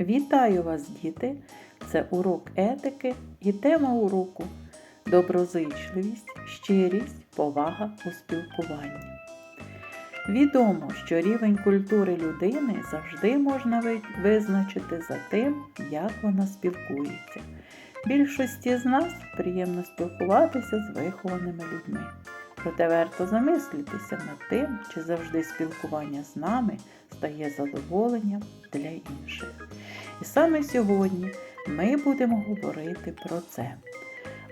Вітаю вас, діти! Це урок етики і тема уроку доброзичливість, щирість, повага у спілкуванні. Відомо, що рівень культури людини завжди можна визначити за тим, як вона спілкується. Більшості з нас приємно спілкуватися з вихованими людьми. Проте варто замислитися над тим, чи завжди спілкування з нами стає задоволенням для інших. І саме сьогодні ми будемо говорити про це.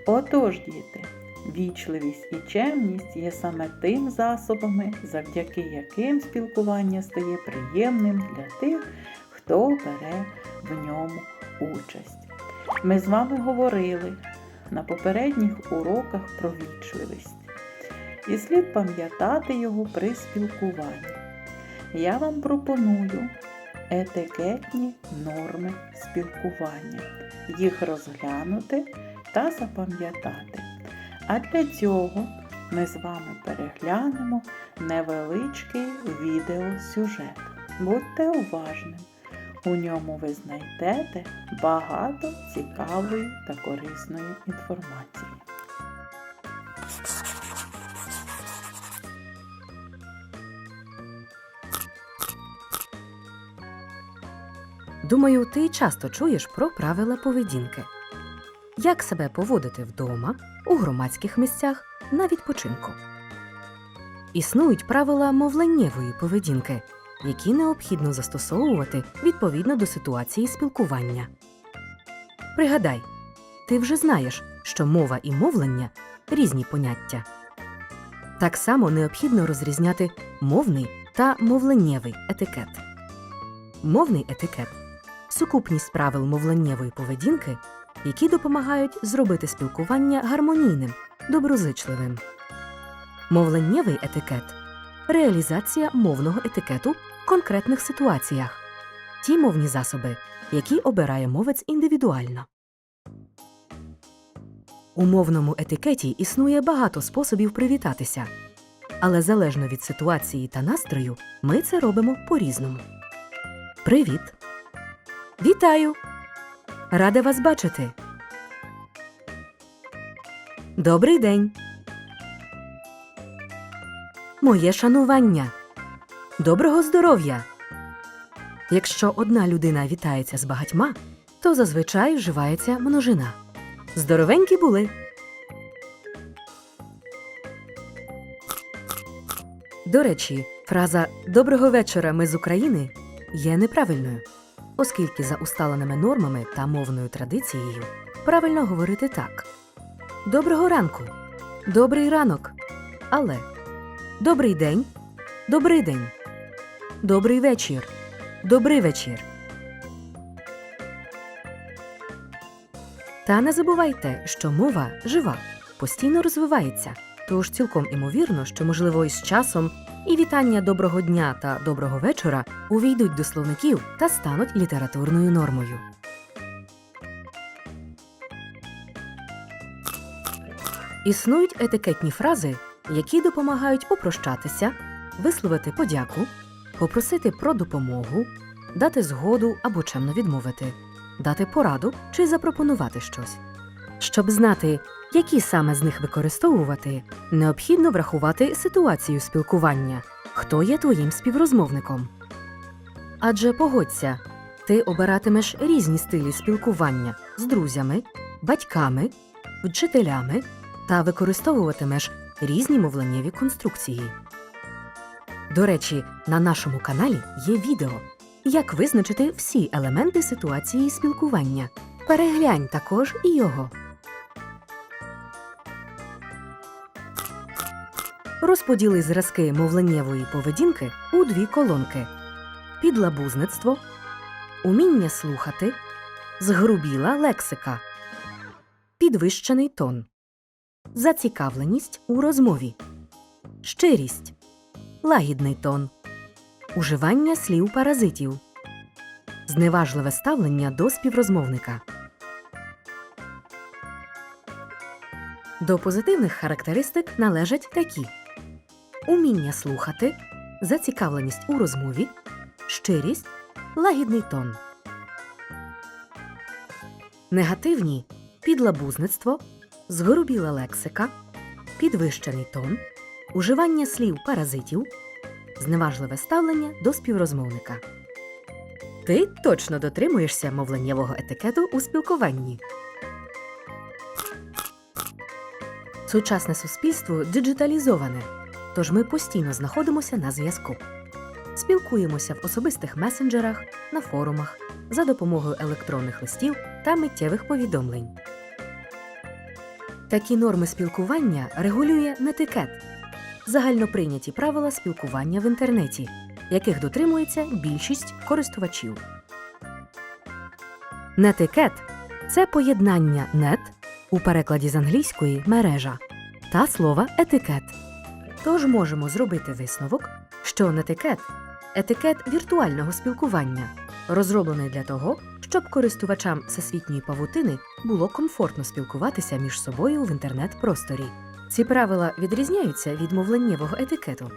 Отож, діти, вічливість і чемність є саме тим засобами, завдяки яким спілкування стає приємним для тих, хто бере в ньому участь. Ми з вами говорили на попередніх уроках про вічливість. І слід пам'ятати його при спілкуванні. Я вам пропоную етикетні норми спілкування, їх розглянути та запам'ятати. А для цього ми з вами переглянемо невеличкий відеосюжет. Будьте уважним! У ньому ви знайдете багато цікавої та корисної інформації. Думаю, ти часто чуєш про правила поведінки. Як себе поводити вдома, у громадських місцях, на відпочинку. Існують правила мовленнєвої поведінки, які необхідно застосовувати відповідно до ситуації спілкування. Пригадай, ти вже знаєш, що мова і мовлення різні поняття. Так само необхідно розрізняти мовний та мовленнєвий етикет. Мовний етикет сукупність правил мовленнєвої поведінки, які допомагають зробити спілкування гармонійним, доброзичливим. Мовленнєвий етикет реалізація мовного етикету в конкретних ситуаціях, ті мовні засоби, які обирає мовець індивідуально. У мовному етикеті існує багато способів привітатися, але залежно від ситуації та настрою ми це робимо по-різному. Привіт! Вітаю! Рада вас бачити. Добрий день. Моє шанування. Доброго здоров'я. Якщо одна людина вітається з багатьма, то зазвичай вживається множина. Здоровенькі були. До речі, фраза Доброго вечора, ми з України є неправильною, оскільки за усталеними нормами та мовною традицією правильно говорити так: Доброго ранку, добрий ранок, але. Добрий день, добрий день, добрий вечір, добрий вечір. Та не забувайте, що мова жива, постійно розвивається, тож цілком імовірно, що, можливо, із часом і вітання доброго дня та доброго вечора увійдуть до словників та стануть літературною нормою. Існують етикетні фрази, які допомагають попрощатися, висловити подяку, попросити про допомогу, дати згоду або чемно відмовити, дати пораду чи запропонувати щось. Щоб знати, які саме з них використовувати, необхідно врахувати ситуацію спілкування, хто є твоїм співрозмовником. Адже погодься, ти обиратимеш різні стилі спілкування з друзями, батьками, вчителями та використовуватимеш різні мовленнєві конструкції. До речі, на нашому каналі є відео, як визначити всі елементи ситуації спілкування. Переглянь також і його. Розподіли зразки мовленнєвої поведінки у дві колонки: підлабузництво, уміння слухати, згрубіла лексика, підвищений тон, зацікавленість у розмові, щирість, лагідний тон, уживання слів паразитів, зневажливе ставлення до співрозмовника. До позитивних характеристик належать такі: уміння слухати, зацікавленість у розмові, щирість, лагідний тон. Негативні підлабузництво, згорубіла лексика, підвищений тон, уживання слів паразитів, зневажливе ставлення до співрозмовника. Ти точно дотримуєшся мовленнєвого етикету у спілкуванні. Сучасне суспільство диджиталізоване, тож ми постійно знаходимося на зв'язку. Спілкуємося в особистих месенджерах, на форумах, за допомогою електронних листів та миттєвих повідомлень. Такі норми спілкування регулює нетикет загальноприйняті правила спілкування в інтернеті, яких дотримується більшість користувачів. Нетикет це поєднання нет у перекладі з англійської мережа та слова етикет. Тож можемо зробити висновок, що нетикет етикет віртуального спілкування, розроблений для того, щоб користувачам всесвітньої павутини було комфортно спілкуватися між собою в інтернет-просторі. Ці правила відрізняються від мовленнєвого етикету?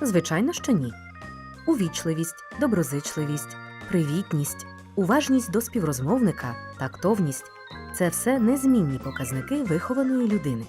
Звичайно, що ні. Увічливість, доброзичливість, привітність, уважність до співрозмовника, тактовність це все незмінні показники вихованої людини.